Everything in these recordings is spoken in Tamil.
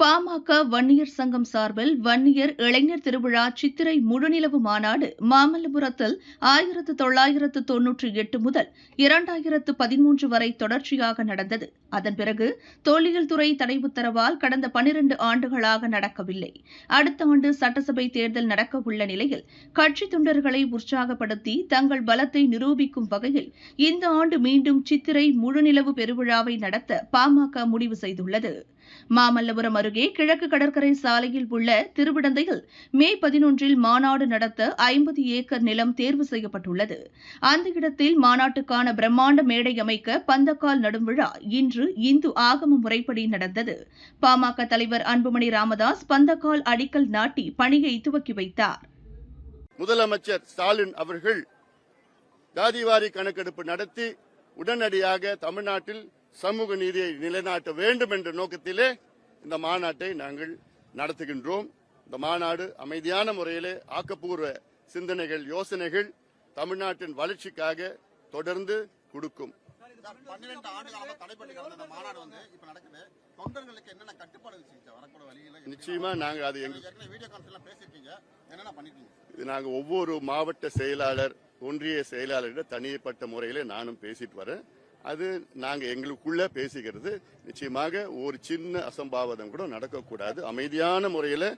பாமக வன்னியர் சங்கம் சார்பில் வன்னியர் இளைஞர் திருவிழா சித்திரை முழுநிலவு மாநாடு மாமல்லபுரத்தில் ஆயிரத்து தொள்ளாயிரத்து தொன்னூற்றி எட்டு முதல் இரண்டாயிரத்து பதிமூன்று வரை தொடர்ச்சியாக நடந்தது. அதன் பிறகு தொல்லியல் துறை தடை உத்தரவால் கடந்த பனிரண்டு ஆண்டுகளாக நடக்கவில்லை. அடுத்த ஆண்டு சட்டசபை தேர்தல் நடக்கவுள்ள நிலையில் கட்சி தொண்டர்களை உற்சாகப்படுத்தி தங்கள் பலத்தை நிரூபிக்கும் வகையில் இந்த ஆண்டு மீண்டும் சித்திரை முழுநிலவு பெருவிழாவை நடத்த பாமக முடிவு செய்துள்ளது. மாமல்லபுரம் அருகே கிழக்கு கடற்கரை சாலையில் உள்ள திருவிடந்தையில் மே பதினொன்றில் மாநாடு நடத்த ஐம்பது ஏக்கர் நிலம் தேர்வு செய்யப்பட்டுள்ளது. அந்த இடத்தில் மாநாட்டுக்கான பிரம்மாண்ட மேடை அமைக்க பந்தக்கால் நடும் விழா இன்று இந்து ஆகம முறைப்படி நடந்தது. பாமக தலைவர் அன்புமணி ராமதாஸ் பந்தக்கால் அடிக்கல் நாட்டி பணியை துவக்கி வைத்தார். முதலமைச்சர் ஸ்டாலின் அவர்கள் ஜாதிவாரி கணக்கெடுப்பு நடத்தி உடனடியாக தமிழ்நாட்டில் சமூக நீதியை நிலைநாட்ட வேண்டும் என்ற நோக்கத்திலே இந்த மாநாட்டை நாங்கள் நடத்துகின்றோம். இந்த மாநாடு அமைதியான முறையிலே ஆக்கப்பூர்வ சிந்தனைகள் யோசனைகள் தமிழ்நாட்டின் வளர்ச்சிக்காக தொடர்ந்து கொடுக்கும். நிச்சயமா நாங்க அது இது நாங்க ஒவ்வொரு மாவட்ட செயலாளர் ஒன்றிய செயலாளரிடம் தனிப்பட்ட முறையில நானும் பேசிட்டு வரேன். அது நாங்கள் எங்களுக்குள்ளே பேசிக்கிறது நிச்சயமாக ஒரு சின்ன அசம்பாவிதம் கூட நடக்கக்கூடாது. அமைதியான முறையில்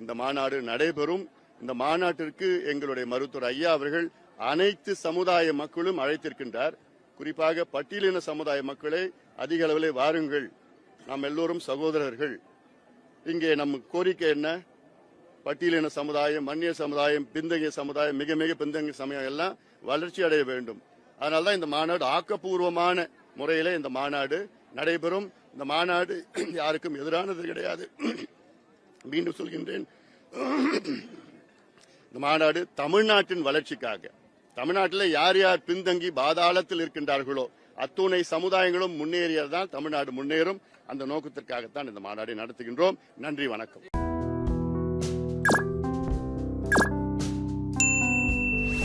இந்த மாநாடு நடைபெறும். இந்த மாநாட்டிற்கு எங்களுடைய மருத்துவர் ஐயா அவர்கள் அனைத்து சமுதாய மக்களும் அழைத்திருக்கின்றார். குறிப்பாக பட்டியலின சமுதாய மக்களை அதிக அளவில் வாருங்கள். நாம் எல்லோரும் சகோதரர்கள். இங்கே நம் கோரிக்கை என்ன? பட்டியலின சமுதாயம் மன்னிய சமுதாயம் பிந்தங்கிய சமுதாயம் மிக மிக பிந்தங்கிய சமயம் எல்லாம் வளர்ச்சி அடைய வேண்டும். அதனால தான் இந்த மாநாடு ஆக்கப்பூர்வமான முறையில இந்த மாநாடு நடைபெறும். இந்த மாநாடு யாருக்கும் எதிரானது கிடையாது. மீண்டும் சொல்கின்றேன். இந்த மாநாடு தமிழ்நாட்டின் வளர்ச்சிக்காக. தமிழ்நாட்டில் யார் யார் பின்தங்கி பாதாளத்தில் இருக்கின்றார்களோ அத்துணை சமுதாயங்களும் முன்னேறியதுதான் தமிழ்நாடு முன்னேறும். அந்த நோக்கத்திற்காகத்தான் இந்த மாநாடை நடத்துகின்றோம். நன்றி வணக்கம்.